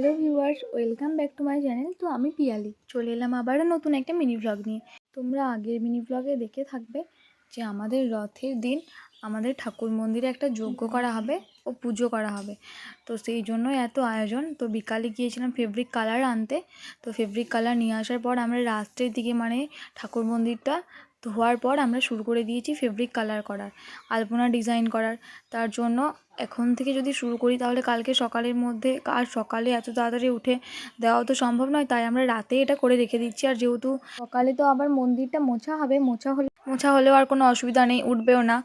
Hello viewers, welcome back to my channel. তো আমি পিয়ালি, চলে এলাম আবারও নতুন একটা মিনি ব্লগ নিয়ে। তোমরা আগের মিনি ব্লগে দেখে থাকবে যে আমাদের রথের দিন আমাদের ঠাকুর মন্দিরে একটা যজ্ঞ করা হবে ও পুজো করা হবে। তো সেই জন্যই এত আয়োজন। তো বিকালে গিয়েছিলাম ফেব্রিক কালার আনতে। তো ফেব্রিক কালার নিয়ে আসার পর আমরা রাত্রের দিকে মানে ঠাকুর মন্দিরটা ধোয়ার পর আমরা শুরু করে দিয়েছি ফেব্রিক কালার করার, আলপনা ডিজাইন করার। তার জন্য এখন থেকে যদি শুরু করি তাহলে কালকে সকালের মধ্যে, আর সকালে এত তাড়াতাড়ি উঠে দেওয়া তো সম্ভব নয়, তাই আমরা রাতে এটা করে রেখে দিচ্ছি। আর যেহেতু সকালে তো আবার মন্দিরটা মোছা হবে, মোছা হলে মোছা হলেও আর কোনো অসুবিধা নেই, উঠবেও না।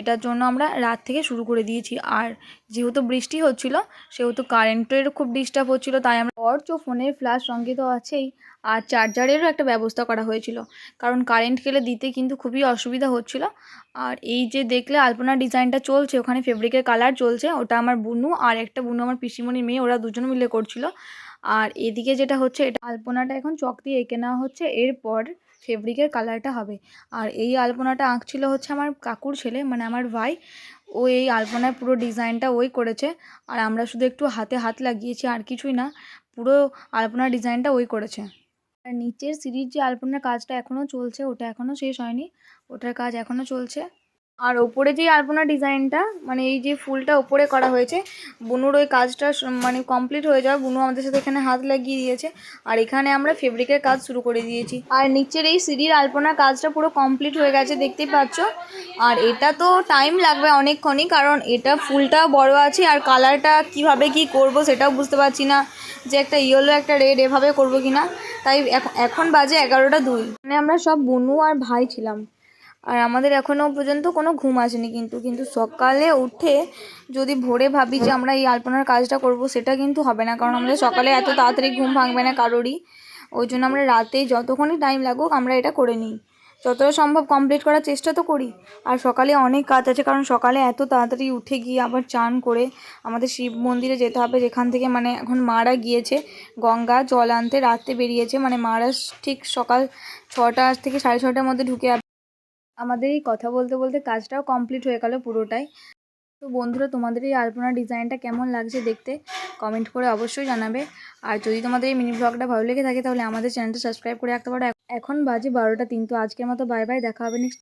এটার জন্য আমরা রাত থেকে শুরু করে দিয়েছি। আর যেহেতু বৃষ্টি হচ্ছিল, সেহেতু কারেন্টের খুব ডিস্টার্ব হচ্ছিল, তাই আমরা টর্চ ও ফোনের ফ্ল্যাশ সঙ্গে তো আছেই। আর চার্জারেরও একটা ব্যবস্থা করা হয়েছিল। কারণ কারেন্ট গেলে দিতে কিন্তু খুবই অসুবিধা হচ্ছিল। আর এই যে দেখলে আলপনা ডিজাইনটা চলছে, ওখানে ফেব্রিকের কালার চলছে, ওটা আমার বুনু আর একটা বুনু আমার পিসিমণির মেয়ে, ওরা দুজন মিলে করছিল। আর এদিকে যেটা হচ্ছে, এটা আলপনাটা এখন চক দিয়ে এঁকে নেওয়া হচ্ছে। এরপর ফেব্রিকের কালারটা হবে। আর এই আলপনাটা আঁকছিল হচ্ছে আমার কাকুর ছেলে মানে আমার ভাই। ও এই আলপনার পুরো ডিজাইনটা ওই করেছে। আর আমরা শুধু একটু হাতে হাত লাগিয়েছি, আর কিছুই না, পুরো আলপনার ডিজাইনটা ওই করেছে। আর নিচের সিঁড়ির যে আলপনার কাজটা এখনও চলছে, ওটা এখনও শেষ হয়নি। ওটার কাজ এখনও চলছে। আর ওপরে যে আলপনা ডিজাইনটা মানে এই যে ফুলটা ওপরে করা হয়েছে, বুনুর ওই কাজটা মানে কমপ্লিট হয়ে যাওয়া বুনু আমাদের সাথে এখানে হাত লাগিয়ে দিয়েছে। আর এখানে আমরা ফেব্রিকের কাজ শুরু করে দিয়েছি। আর নিচের এই সিঁড়ির আলপনার কাজটা পুরো কমপ্লিট হয়ে গেছে, দেখতেই পাচ্ছ। আর এটা তো টাইম লাগবে অনেকক্ষণই, কারণ এটা ফুলটা বড় আছে, আর কালারটা কীভাবে কি করব সেটাও বুঝতে পারছি না যে একটা ইয়েলো একটা রেড এভাবে করব কি না তাই এখন এখন বাজে এগারোটা দুই। মানে আমরা সব বুনু আর ভাই ছিলাম। আর আমাদের এখনও পর্যন্ত কোনো ঘুম আসেনি কিন্তু কিন্তু সকালে উঠে যদি ভোরে ভাবি যে আমরা এই আলপনার কাজটা করব, সেটা কিন্তু হবে না। কারণ আমাদের সকালে এত তাড়াতাড়ি ঘুম ভাঙবে না কারোরই। ওই জন্য আমরা রাতে যতক্ষণই টাইম লাগুক, আমরা এটা করে নিই। যতটা সম্ভব কমপ্লিট করার চেষ্টা তো করি। আর সকালে অনেক কাজ আছে, কারণ সকালে এত তাড়াতাড়ি উঠে গিয়ে আবার চান করে আমাদের শিব মন্দিরে যেতে হবে। যেখান থেকে মানে এখন মারা গিয়েছে, গঙ্গা জল আনতে রাত্রে বেরিয়েছে। মানে মারা ঠিক সকাল ছটা থেকে সাড়ে ছটার মধ্যে ঢুকে আমাদের এই কথা বলতে বলতে কাজটাও কমপ্লিট হয়ে গেল পুরোটাই। তো বন্ধুরা, তোমাদের এই আলপনার ডিজাইনটা কেমন লাগছে দেখতে কমেন্ট করে অবশ্যই জানাবে। আর যদি তোমাদের এই মিনি ব্লগটা ভালো লেগে থাকে, তাহলে আমাদের চ্যানেলটা সাবস্ক্রাইব করে রাখতে পারো। এখন বাজে বারোটা তিন, তো আজকের মতো বাই বাই দেখা হবে নেক্সট